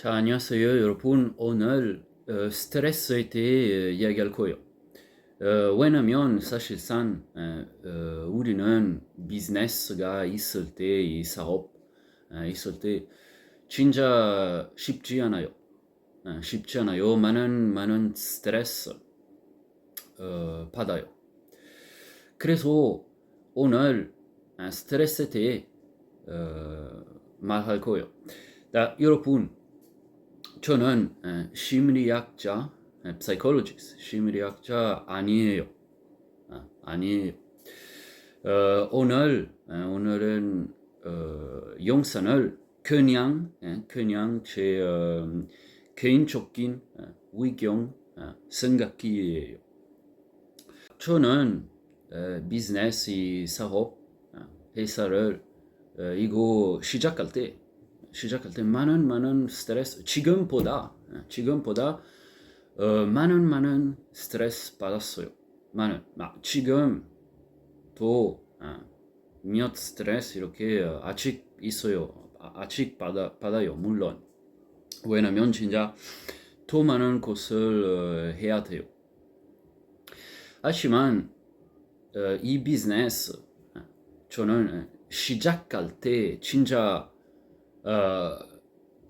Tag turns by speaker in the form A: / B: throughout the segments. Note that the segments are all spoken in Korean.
A: 자, 안녕하세요, 여러분. 오늘 어, 스트레스에 대해 어, 이야기할 거예요. 어, 왜냐면 사실상 어, 어, 우리는 비즈니스가 있을 때, 이 사업 어, 있을 때 진짜 쉽지 않아요. 어, 쉽지 않아요. 많은 많은 스트레스 어, 받아요. 그래서 오늘 아, 스트레스에 대해 어, 말할 거예요. 자, 여러분. 저는 에, 심리학자, 에, psychologist, 심리학자 아니에요. 아, 아니에요. 어, 오늘 에, 오늘은 어, 영상을 그냥 에, 그냥 제 어, 개인적인 에, 의견 에, 생각이에요. 저는 에, 비즈니스 이 사업 에, 회사를 에, 이거 시작할 때 시작할 때 많은 많은 스트레스 지금보다 지금보다 어, 많은 많은 스트레스 받았어요. 많은 막 지금 또몇 스트레스 이렇게 어, 아직 있어요. 아, 아직 받아 받아요. 물론 왜냐면 진짜 더 많은 것을 어, 해야 돼요. 하지만 어, 이 비즈니스 어, 저는 어, 시작할 때 진짜 어,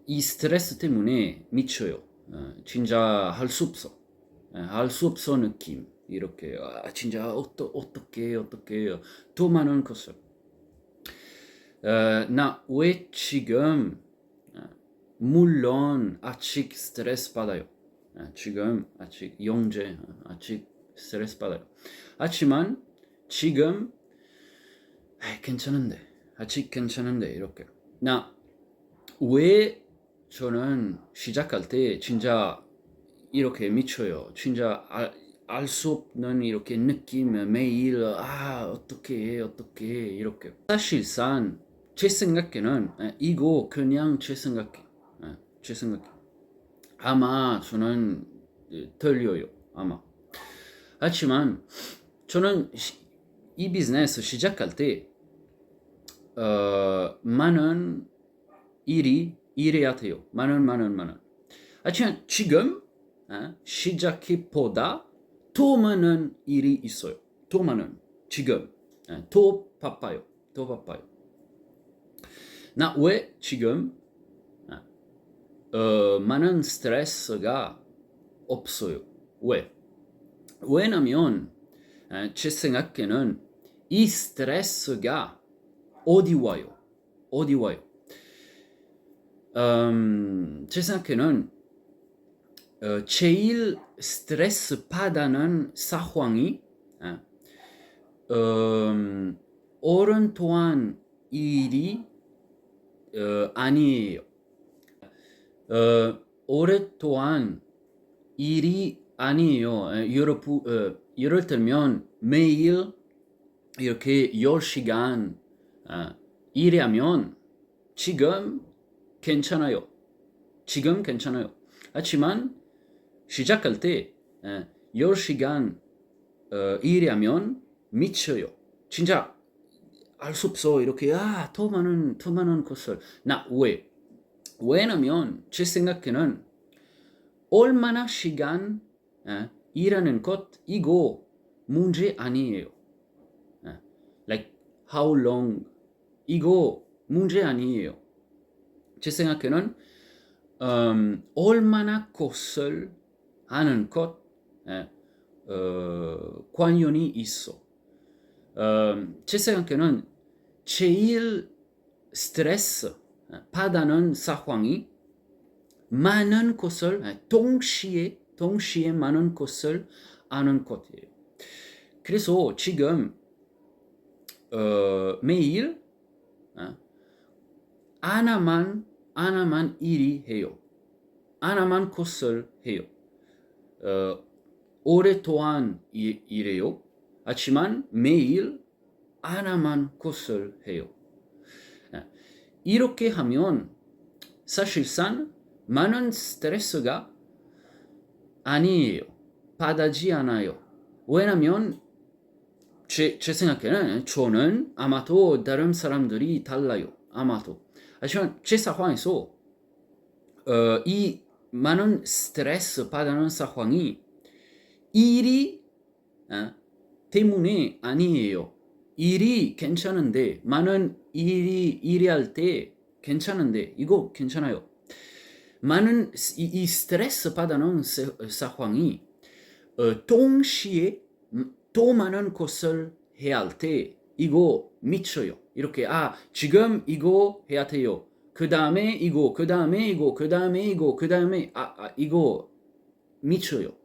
A: 이 스트레스 때문에 미쳐요. 어, 진짜 할 수 없어. 할 수 없어 느낌. 이렇게 아, 진짜 어떠, 어떻게 어떻게 더 많은 것을. 어, 나왜 지금 어, 물론 아직 스트레스 받아요. 어, 지금 아직 영재 어, 아직 스트레스 받아요. 하지만 지금 에이, 괜찮은데 아직 괜찮은데 이렇게 나 왜 저는 시작할 때 진짜 이렇게 미쳐요. 진짜 알수 없는 이렇게 느낌 매일 아 어떻게 해 어떻게 해 이렇게. 사실상 제 생각에는 에, 이거 그냥 제 생각에 에, 제 생각에. 아마 저는 에, 틀려요 아마. 하지만 저는 시- 이 비즈니스 시작할 때 어, 많은 일이 일해야 돼요. 많은 많은 많은. 하지만 지금 어, 시작기보다 더 많은 일이 있어요. 더 많은 지금 어, 더 바빠요. 더 바빠요. 나 왜 지금 어, 어, 많은 스트레스가 없어요. 왜? 왜냐면 어, 제 생각에는 이 스트레스가 어디 와요? 어디 와요? 음, 제 생각에는 어, 제일 스트레스 받는 상황이 어, 음, 오랜 동안 일이 어, 아니에요. 어, 오랫동안 일이 아니에요. 어, 여러분, 어, 예를 들면 매일 이렇게 10시간 어, 일하면 지금 괜찮아요. 지금 괜찮아요. 하지만 시작할 때 에, 10시간 어, 일하면 미쳐요. 진짜 알 수 없어. 이렇게 아, 더 많은 더 많은 것을 나 왜? 왜냐면 제 생각에는 얼마나 시간 에, 일하는 것 이거 문제 아니에요. 에, like how long 이거 문제 아니에요. 제 생각에는 음, 얼마나 것을 하는 것 에, 어, 관련이 있어. 음, 제 생각에는 제일 스트레스 받는 상황이 많은 것을 에, 동시에 동시에 많은 것을 하는 것이에요. 그래서 지금 어, 매일 어, 하나만 하나만 일이 해요. 하나만 것을 해요. 어, 오랫동안 일, 일해요. 하지만 매일 하나만 것을 해요. 아, 이렇게 하면 사실상 많은 스트레스가 아니에요. 받지 않아요. 왜냐면 제, 제 생각에는 저는 아마도 다른 사람들이 달라요. 아마도. 하지만 제 상황에서 어, 이 많은 스트레스 받는 상황이 일이 어, 때문에 아니에요. 일이 괜찮은데 많은 일이 일이 할 때 괜찮은데 이거 괜찮아요. 많은 이, 이 스트레스 받는 세- 상황이 어, 동시에 음, 또 많은 것을 해야 할 때 이거 미쳐요. 이렇게 아 지금 이거 해야 돼요. 그 다음에 이거, 그 다음에 이거, 그 다음에 이거, 그 다음에 아, 아 이거 미쳐요.